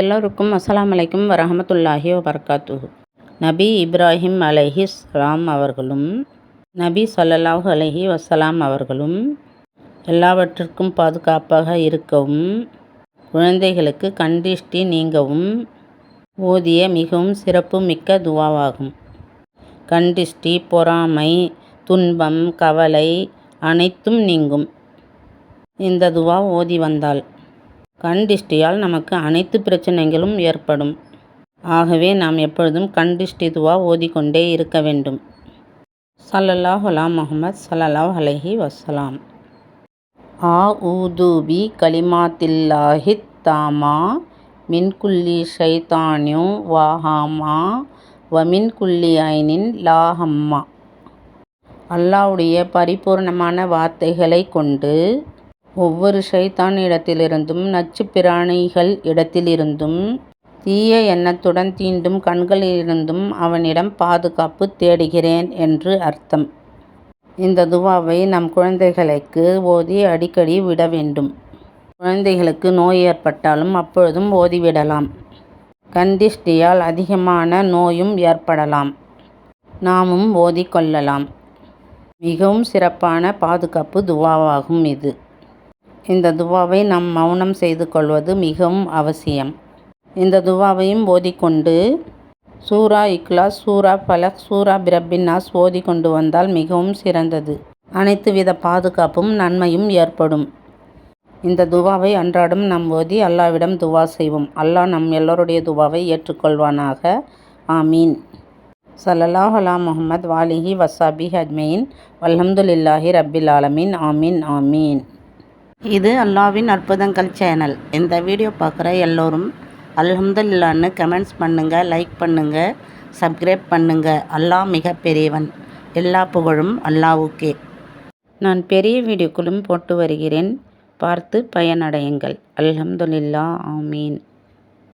எல்லோருக்கும் அஸ்லாம் அலைக்கும் வரஹமத்துல்லாஹி வபரகாத்துஹு. நபி இப்ராஹிம் அலைஹி சலாம் அவர்களும் நபி ஸல்லல்லாஹு அலைஹி வசலாம் அவர்களும் எல்லாவற்றிற்கும் பாதுகாப்பாக இருக்கவும் குழந்தைகளுக்கு கண்டிஷ்டி நீங்கவும் ஓதிய மிகவும் சிறப்பு மிக்க துவாவாகும் கண்டிஷ்டி பொறாமை துன்பம் கவலை அனைத்தும் நீங்கும். இந்த துவா ஓதி வந்தால் கண் திஷ்டியால் நமக்கு அனைத்து பிரச்சனைகளும் ஏற்படும். ஆகவே நாம் எப்பொழுதும் கண் திஷ்டி துவா ஓதிக்கொண்டே இருக்க வேண்டும். சல்லல்லாஹ் அலாம் முகமது சல்லல்லாஹ் அலஹி வசலாம் ஆ ஊதூபி கலிமாத்தில்லாஹித் தாமா மின் குல்லி வாஹாமா வ மின் குல்லி ஐனின் லாஹம்மா. அல்லாஹ்வுடைய பரிபூர்ணமான வார்த்தைகளை கொண்டு ஒவ்வொரு ஷைத்தான் இடத்திலிருந்தும் நச்சுப் பிராணிகள் இடத்திலிருந்தும் தீய எண்ணத்துடன் தீண்டும் கண்களிலிருந்தும் அவனிடம் பாதுகாப்பு தேடுகிறேன் என்று அர்த்தம். இந்த துவாவை நம் குழந்தைகளுக்கு ஓதி அடிக்கடி விட வேண்டும். குழந்தைகளுக்கு நோய் ஏற்பட்டாலும் அப்பொழுதும் ஓதிவிடலாம். கந்திஷ்டியால் அதிகமான நோயும் ஏற்படலாம். நாமும் ஓதிக்கொள்ளலாம். மிகவும் சிறப்பான பாதுகாப்பு துவாவாகும் இது. இந்த துவாவை நாம் மௌனம் செய்து கொள்வது மிகவும் அவசியம். இந்த துவாவையும் ஓதிக்கொண்டு சூரா இக்லாஸ் சூரா பலக் சூரா பிரபின்னாஸ் ஓதி ஓதிக்கொண்டு வந்தால் மிகவும் சிறந்தது. அனைத்து வித பாதுகாப்பும் நன்மையும் ஏற்படும். இந்த துவாவை அன்றாடம் நாம் ஓதி அல்லாவிடம் துவா செய்வோம். அல்லாஹ் நம் எல்லோருடைய துவாவை ஏற்றுக்கொள்வானாக. ஆமீன். ஸல்லல்லாஹு அலா முகமது வாலிஹி வசாபி அஜ்மெயின் வல்ஹம்துலில்லாஹி ரப்பில் ஆலமீன். ஆமீன் ஆமீன். இது அல்லாவின் அற்புதங்கள் சேனல் இந்த வீடியோ பார்க்குற எல்லோரும் அல்ஹம்துலில்லான்னு கமெண்ட்ஸ் பண்ணுங்கள் லைக் பண்ணுங்கள் சப்ஸ்கிரைப் பண்ணுங்கள் அல்லாஹ் மிக பெரியவன் எல்லா புகழும் அல்லாவுக்கே நான் பெரிய வீடியோக்களும் போட்டு வருகிறேன். பார்த்து பயனடையுங்கள். அல்ஹம்துலில்லா ஆமீன்.